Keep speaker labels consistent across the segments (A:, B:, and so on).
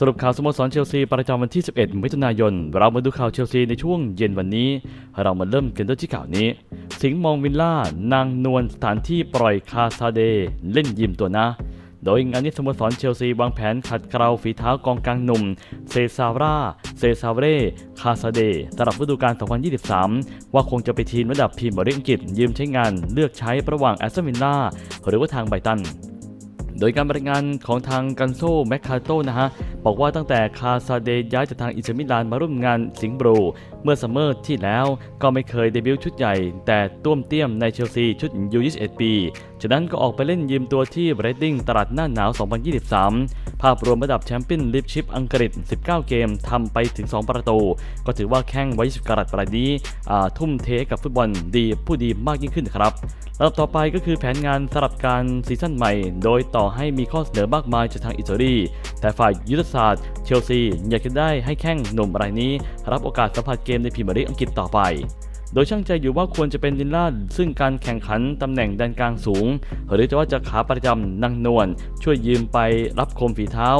A: สรุปข่าวสโมสรเชลซีประจำวันที่ 11 มิถุนายน เรามาดูข่าวเชลซีในช่วงเย็นวันนี้ เรามาเริ่มกันด้วยที่ข่าวนี้ สิงห์มองวิลล่า นางนวลสถานที่ปล่อยคาซาเด เล่นยิมตัวนะ โดยงานนี้สโมสรเชลซีวางแผนขัดเกลาฝีเท้ากองกลางหนุ่ม เซซาร่า เซซาเร่ คาซาเดสำหรับฤดูกาล 2023 ว่าคงจะไปทีมระดับพรีเมียร์ลีกอังกฤษยืมใช้งานเลือกใช้ระหว่างแอสตันวิลล่าหรือว่าทางไบตันโดยการบรรยายงานของทางกันโซแมคคาโตนะฮะบอกว่าตั้งแต่คาซาเดย้ายจากทางอินเตอร์มิลานมาร่วมงานสิงห์บรูเมื่อซัมเมอร์ที่แล้วก็ไม่เคยเดบิวต์ชุดใหญ่ แต่ต้วมเตี้ยมในเชลซีชุดยู21 ปีจากนั้นก็ออกไปเล่นยืมตัวที่เรดดิ้งตลาดหน้าหนาว 2023 ภาพรวมระดับแชมเปี้ยนลิฟชิพอังกฤษ 19 เกมทำไปถึง 2 ประตู ก็ถือว่าแข้งไว้20กรัตรายนี้ทุ่มเทกับฟุตบอลดีผู้ดีมากยิ่งขึ้นครับลำดับต่อไปก็คือแผนงานสำหรับการซีซั่นใหม่ โดยต่อให้มีข้อเสนอมากมายจากทางอิตาลีแต่ฝ่ายยุทธศาสตร์เชลซีอยากจะได้ให้แข้งหนุ่มรายนี้ รับโอกาสสัมผัสเกมในพรีเมียร์ลีกอังกฤษต่อไป โดยช่างใจอยู่ว่าควรจะเป็นลินล่าซึ่งการแข่งขันตำแหน่งแดนกลางสูง หรือจะว่าจะขาประจำนางนวลช่วยยืมไปรับคมฝีเท้า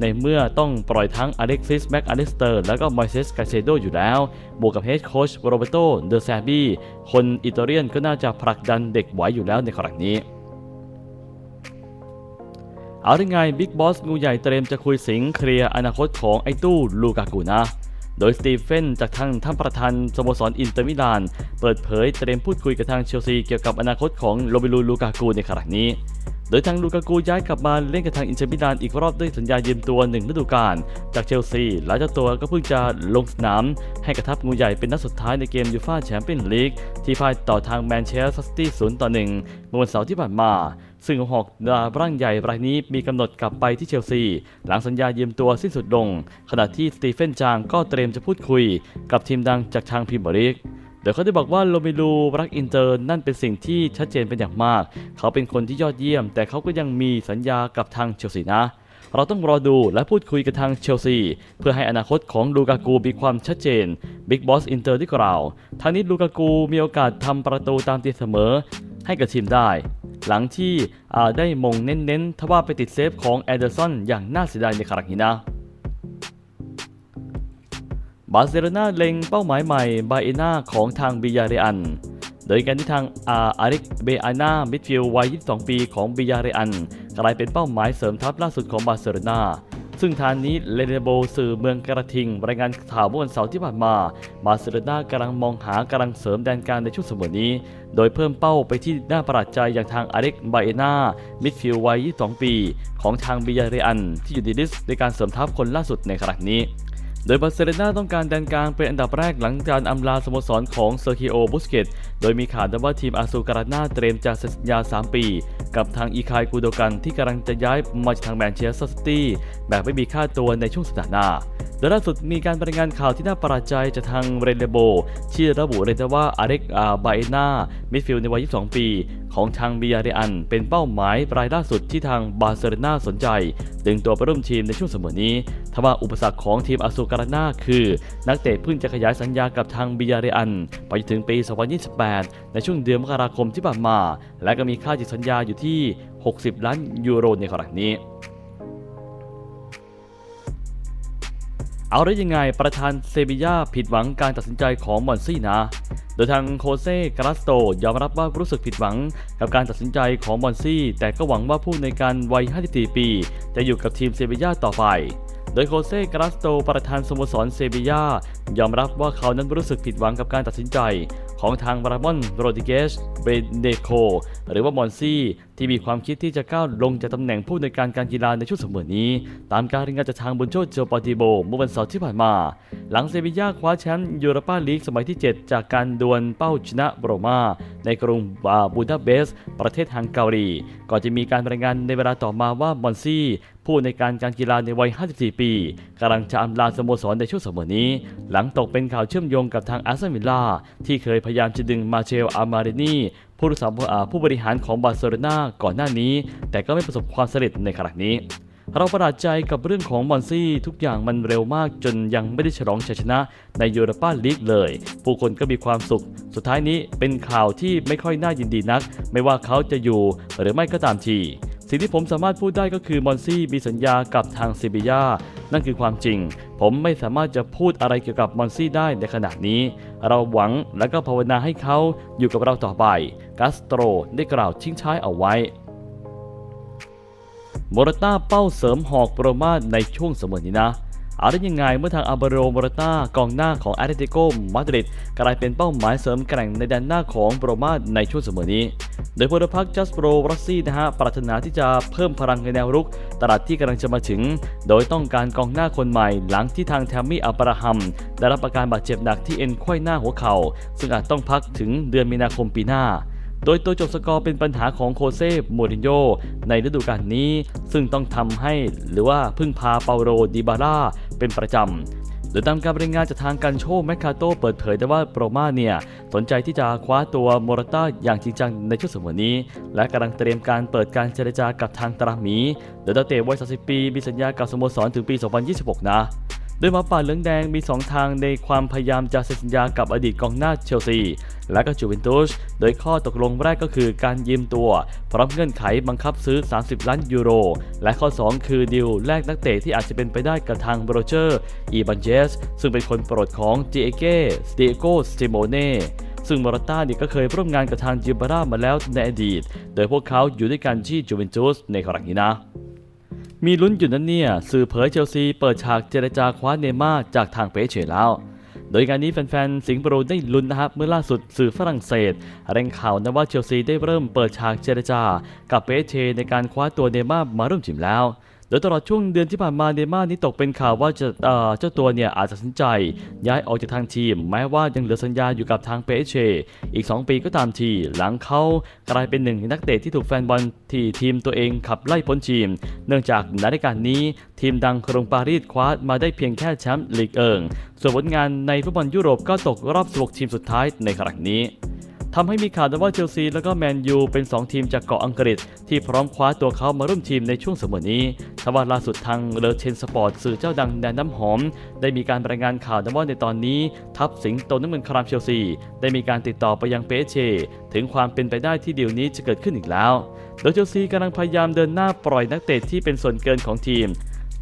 A: ในเมื่อต้องปล่อยทั้งอเล็กซิสแม็กอลิสเตอร์และก็มอยเซสกาเซโดอยู่แล้ว บวกกับเฮดโค้ชโรเบโตเดอแซบีคนอิตาเลียนก็น่าจะผลักดันเด็กไหวอยู่แล้วในครั้งนี้ เอาได้ไงบิ๊กบอสงูใหญ่เตรียมจะคุยสิงเคลียร์อนาคตของไอ้ตู้ลูกากูนะโดยสตีเฟนจากทางท่านประธานสโมสรอินเตอร์มิลาน เปิดเผยเตรียมพูดคุยกับทางเชลซีเกี่ยวกับอนาคตของโรเบลูลูกากูในขณะนี้ โดยทางลูกากูย้ายกลับมาเล่นกับทางอินเตอร์มิลานอีกรอบด้วยสัญญายืมตัวหนึ่งฤดูกาลจากเชลซีหลังจากตัวก็เพิ่งจะลงสนาม ให้กระทับงูใหญ่เป็นนัดสุดท้ายในเกมยูฟ่าแชมเปี้ยนลีกที่พ่ายต่อทางแมนเชสเตอร์ซิตี้0ต่อ1เมื่อวันเสาร์ที่ผ่านมา ซึ่งหอกดาร่างใหญ่รายนี้มีกำหนดกลับไปที่เชลซี หลังสัญญายืมตัวสิ้นสุดลง ขณะที่สตีเฟนจางก็เตรียมจะพูดคุย กับทีมดังจากทางพรีเมียร์ลีกโดยวเขาได้บอกว่าโรเมลูรักอินเตอร์นั่นเป็นสิ่งที่ชัดเจนเป็นอย่างมาก เขาเป็นคนที่ยอดเยี่ยม แต่เขาก็ยังมีสัญญากับทางเชลซีนะเราต้องรอดูและพูดคุยกับทางเชลซีเพื่อให้อนาคตของลูกากูมีความชัดเจนบิ๊กบอสอินเตอร์ที่กล่าวทางนี้ลูกากูมีโอกาสทำประตูตามตีเสมอให้กับทีมได้ หลังที่ได้มงเน้นๆทว่าไปติดเซฟของแอเดอร์สันอย่างน่าเสียดายในครั้งนี้นะบาร์เซโลนาเล็งเป้าหมายใหม่บาเอนาของทางบิยาเรอัน โดยการที่ทางอาอาริกเบอานามิดฟิลด์วัย 22 ปีของบิยาเรอันกลายเป็นเป้าหมายเสริมทัพล่าสุดของบาร์เซโลนา ซึ่งทางนี้เลเนโบสื่อเมืองกระทิง รายงานข่าวเมื่อวันเสาร์ที่ผ่านมา บาร์เซโลนากำลังมองหากำลังเสริมแดนการในช่วงสมัยนี้ โดยเพิ่มเป้าไปที่หน้าประหลาดใจอย่างทางอาริกบาเอนามิดฟิลด์วัย 22 ปี ของทางบิยาเรอัน ที่อยู่ในลิสต์ในการเสริมทัพคนล่าสุดในครั้งนี้ โดยบาร์เซโลนาต้องการแดนกลางเป็นอันดับแรกหลังการอำลาสโมสรของเซอร์คิโอ บุสเกต โดยมีข่าวว่าทีมอาซูการาน่าเตรียมจะเซ็นสัญญา 3 ปี กับทางอีคายกูโดกันที่กำลังจะย้ายมาจากทางแมนเชสเตอร์ซิตี้แบบไม่มีค่าตัวในช่วงสัปดาห์หน้าโดยล่าสุดมีการรายงานข่าวที่น่าประหลาดใจจากทางเรเลโบที่ระบุเลยว่าอาเร็กอาบาเอนามิดฟิลด์ในวัย 22 ปี ของทางบิยาเรอัน เป็นเป้าหมายรายล่าสุดที่ทางบาร์เซโลนาสนใจ ดึงตัวไปร่วมทีมในช่วงเสมอนี้ ทว่าอุปสรรคของทีมอาซูการนาคือ นักเตะเพิ่งจะขยายสัญญากับทางบิยาเรอัน ไปถึงปี 2028 ในช่วงเดือนมกราคมที่ผ่านมา และก็มีค่าจิตสัญญาอยู่ที่ 60 ล้านยูโรในขณะนี้เอาได้ยังไงประธานเซบียาผิดหวังการตัดสินใจของมอนซี่นะ โดยทางโคเซ่กราสโตยอมรับว่ารู้สึกผิดหวังกับการตัดสินใจของมอนซี่ แต่ก็หวังว่าผู้ในการวัย 54 ปี จะอยู่กับทีมเซบียาต่อไป ดยโคเซ่กราสโตประธานสโมสรเซบียายอมรับว่าเขานั้นรู้สึกผิดหวังกับการตัดสินใจ ของทางบรามอนโรดิเกสเบเดโคหรือว่ามอนซี่ ที่มีความคิดที่จะก้าวลงจากตำแหน่งผู้ในการการกีฬาในช่วงสมอนี้ ตามการรายงานจากทางบุญโชโจปาติโบเมื่อวันเสาร์ที่ผ่านมา หลังเซบียาคว้าแชมป์ยูโรปาลีกสมัยที่ 7 จากการดวลเป้าชนะโรมา ในกรุงบาบูดาเปสประเทศฮังการี ก่อนจะมีการรายงานในเวลาต่อมาว่ามอนซี่ผู้ในการการกีฬาในวัย 54 ปีกำลังจะอำลาสโมสรในช่วงสมอนี้ หลังตกเป็นข่าวเชื่อมโยงกับทางอาร์เซนวิลล่าที่เคยพยายามจะดึงมาเชลอามาเรนี ผู้รักษาผู้บริหารของบาร์เซโลนาก่อนหน้านี้ แต่ก็ไม่ประสบความสำเร็จในขณะนี้ เราประหลาดใจกับเรื่องของมอนซี่ทุกอย่างมันเร็วมากจนยังไม่ได้ฉลองชัยชนะในยูโรปาลีกเลย ผู้คนก็มีความสุข สุดท้ายนี้เป็นข่าวที่ไม่ค่อยน่ายินดีนัก ไม่ว่าเขาจะอยู่หรือไม่ก็ตามทีสิ่งที่ผมสามารถพูดได้ก็คือมอนซี่มีสัญญากับทางซิบิยานั่นคือความจริง ผมไม่สามารถจะพูดอะไรเกี่ยวกับมอนซี่ได้ในขณะนี้ เราหวังและก็ภาวนาให้เขาอยู่กับเราต่อไป กาสโตรได้กล่าวทิ้งท้ายเอาไว้โมราต้าเป้าเสริมหอกโปรมาในช่วงเสมอนี้นะอาได้ยังไงเมื่อทางอาบาโรโมราต้ากองหน้าของแอตเลติโกมาดริดกลายเป็นเป้าหมายเสริมแกร่งในแดนหน้าของโปรมาในช่วงเสมอนี้ โดยพลพรรคจัสโปรรัสซี่นะฮะปรารถนาที่จะเพิ่มพลังในแนวรุก ตลาดที่กำลังจะมาถึง โดยต้องการกองหน้าคนใหม่หลังที่ทางแทมมี่อับราฮัม ได้รับอาการบาดเจ็บหนักที่เอ็นไขว้หน้าหัวเข่าซึ่งอาจต้องพักถึงเดือนมีนาคมปีหน้า โดยตัวจบสกอร์เป็นปัญหาของโคเซ่มูรินโญ่ในฤดูกาลนี้ ซึ่งต้องทำให้หรือว่าพึ่งพาเปาโรดิบาร่าเป็นประจำโดยตามการรายงานจากทางการโชว์แมคคาโตเปิดเผยได้ว่าโปรมาเนี่ย สนใจที่จะคว้าตัวโมราต้าอย่างจริงจังในช่วงสมัยนี้ และกำลังเตรียมการเปิดการเจรจากับทางตราหมีโดยดาวเตะวัย30ปี มีสัญญากับสโมสรถึงปี 2026 นะ โดยหมาป่าเหลืองแดงมี 2 ทางในความพยายามจะเซ็นสัญญากับอดีตกองหน้าเชลซี และก็จูเวนตุส โดยข้อตกลงแรกก็คือการยืมตัว พร้อมเงื่อนไขบังคับซื้อ 30 ล้านยูโร และข้อ 2 คือดิวแลกนักเตะที่อาจจะเป็นไปได้กับทางโรเจอร์ อีบันเจส ซึ่งเป็นคนโปรดของจิเอเก้สเตโกสติโมเน่ซึ่งมอราต้าเนี่ยก็เคยร่วมงานกับทางจิบาร่ามาแล้วในอดีต โดยพวกเขาอยู่ด้วยกันที่จูเวนตุสในครั้งนี้นะ มีลุ้นอยู่นั้นเนี่ย สื่อเผยเชลซีเปิดฉากเจรจาคว้าเนม่าจากทางเปเช่แล้ว โดยงานนี้แฟนๆ สิงห์โปรได้ลุ้นนะครับ เมื่อล่าสุดสื่อฝรั่งเศสรายงข่าวนะว่าเชลซีได้เริ่มเปิดฉากเจรจา กับเปเช่ในการคว้าตัวเนม่ามาร่วมทีมแล้ว โดยตลอดช่วงเดือนที่ผ่านมาเนย์ม่าร์นี้ตกเป็นข่าวว่าจะเจ้าตัวเนี่ยอาจจะตัดสินใจ ย้ายออกจากทางทีม แม้ว่ายังเหลือสัญญาอยู่กับทางเปเชอีก 2 ปีก็ตามที หลังเขากลายเป็นหนึ่งในนักเตะที่ถูกแฟนบอลที่ทีมตัวเองขับไล่พ้นทีม เนื่องจากในรายการนี้ทีมดังกรุงปารีสคว้ามาได้เพียงแค่แชมป์ลีกเอิงส่วนผลงานในฟุตบอลยุโรปก็ตกรอบ 16 ทีมสุดท้ายในครั้งนี้ ทำให้มีข่าวว่าเชลซีและก็แมนยูเป็น 2 ทีมจากเกาะอังกฤษ ที่พร้อมคว้าตัวเขามาร่วมทีมในช่วงเสมอนี้ทว่าล่าสุดทางเลอเชนสปอร์ตสื่อเจ้าดังแดนน้ำหอม ได้มีการรายงานข่าวว่าในตอนนี้ทัพสิงโตน้ำเงินครามเชลซี ได้มีการติดต่อไปยังเปเช ถึงความเป็นไปได้ที่เดีลนี้จะเกิดขึ้นอีกแล้ว โดยเชลซีกำลังพยายามเดินหน้าปล่อยนักเตะที่เป็นส่วนเกินของทีม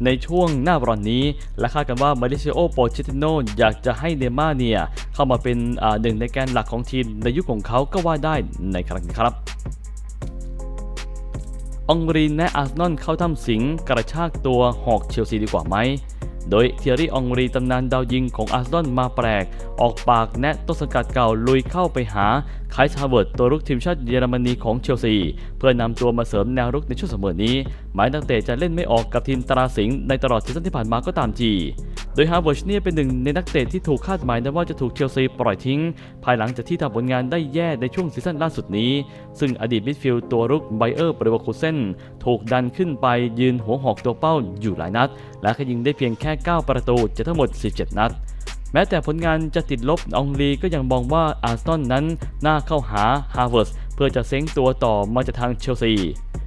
A: ในช่วงหน้าร้อนนี้ และคาดกันว่ามาริเชโอโปชิติโนอยากจะให้เนม่าร์เนี่ย เข้ามาเป็นหนึ่งในแกนหลักของทีมในยุคของเขาก็ว่าได้ในครั้งนี้ครับองรีนและอาร์เซนอลเข้าทำสิงกระชากตัวหอกเชลซีดีกว่าไหม โดยเทียรี่องรีตำนานดาวยิงของอาร์เซนอลมาแปลก ออกปากแนะต้นสังกัดเก่าลุยเข้าไปหาไคส์ฮาร์เวิร์ดตัวรุกทีมชาติเยอรมนีของเชลซี เพื่อนำตัวมาเสริมแนวรุกในช่วงเสมอนี้ หมายนักเตะจะเล่นไม่ออกกับทีมตราสิงห์ในตลอดซีซั่นที่ผ่านมาก็ตามทีโดยฮาร์เวิร์ดเนี่ยเป็นหนึ่งในนักเตะที่ถูกคาดหมายนะว่าจะถูกเชลซีปล่อยทิ้ง ภายหลังจากที่ทำผลงานได้แย่ในช่วงซีซั่นล่าสุดนี้ ซึ่งอดีตมิดฟิลด์ตัวรุกไบเออร์เบรวคูเซนถูกดันขึ้นไปยืนหัวหอกตัวเป้าอยู่หลายนัด และก็ยิงได้เพียงแค่ 9 ประตูจากทั้งหมด 17 นัด แม้แต่ผลงานจะติดลบองลีก็ยังมองว่าอาร์เซนอลนั้นน่าเข้าหาฮาร์เวิร์ดเพื่อจะเซ้งตัวต่อมาจากทางเชลซี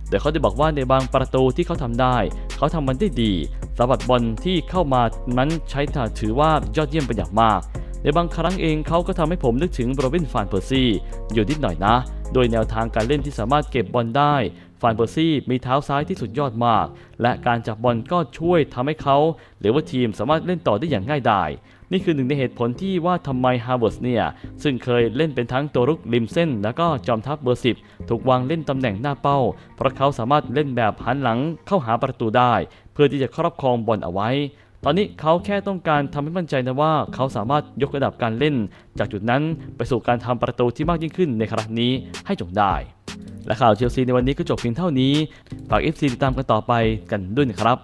A: โดยเขาได้บอกว่าในบางประตูที่เขาทำได้ เขาทำมันได้ดีสวัสดบอลที่เข้ามานั้นใช้ถือว่ายอดเยี่ยมเป็นอย่างมาก ในบางครั้งเองเขาก็ทำให้ผมนึกถึงโรบินฟานเพอร์ซี่อยู่นิดหน่อยนะ โดยแนวทางการเล่นที่สามารถเก็บบอลได้ฟานเปอร์ซี่มีเท้าซ้ายที่สุดยอดมาก และการจับบอลก็ช่วยทำให้เขา หรือว่าทีมสามารถเล่นต่อได้อย่างง่ายดาย นี่คือหนึ่งในเหตุผลที่ว่าทำไมฮาร์เวิร์ดเนี่ยซึ่งเคยเล่นเป็นทั้งตัวรุกริมเส้น แล้วก็จอมทัพเบอร์สิบถูกวางเล่นตำแหน่งหน้าเป้า เพราะเขาสามารถเล่นแบบหันหลังเข้าหาประตูได้ เพื่อที่จะครอบครองบอลเอาไว้ตอนนี้เขาแค่ต้องการทำให้มั่นใจนะว่าเขาสามารถยกระดับการเล่น จากจุดนั้นไปสู่การทำประตูที่มากยิ่งขึ้นในครั้งนี้ให้จงได้ และข่าวเชลซีในวันนี้ก็จบเพียงเท่านี้ ฝาก FC ติดตามกันต่อไปกันด้วยนะครับ